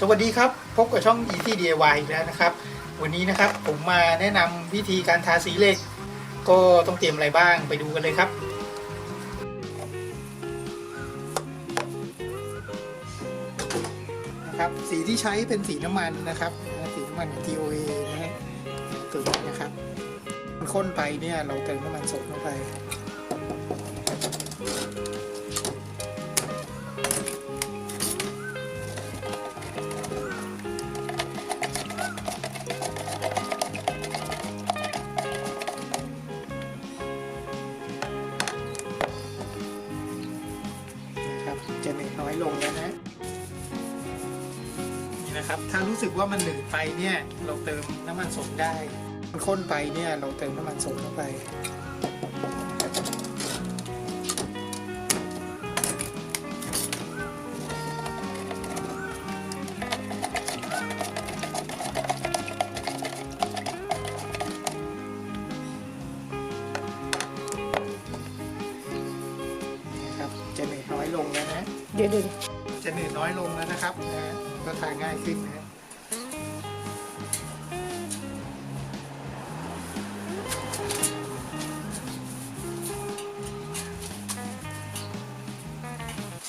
สวัสดีครับ พบกับช่อง Easy DIY อีกแล้วนะครับ วันนี้นะครับผมมาแนะนำวิธีการทาสีเหล็ก ก็ต้องเตรียมอะไรบ้างไปดูกันเลยครับ นะครับ สีที่ใช้เป็นสีน้ำมันนะครับ สีน้ำมัน TOA นะฮะตัวนี้นะครับมันข้นไปเนี่ยเราเติมน้ำมันสดลงไป จะเหนืดน้อยลงแล้วนะนี่นะครับ ถ้ารู้สึกว่ามันหนืดไปเนี่ยเราเติมน้ำมันสดได้ มันข้นไปเนี่ยเราเติมน้ำมันสดเข้าไปนะครับจะเหนืดน้อยลงแล้วนะ เดี๋ยวดี๋ยวจะเหนื่อยน้อยลงแล้วนะครับนะก็ทานง่ายขึ้นนะ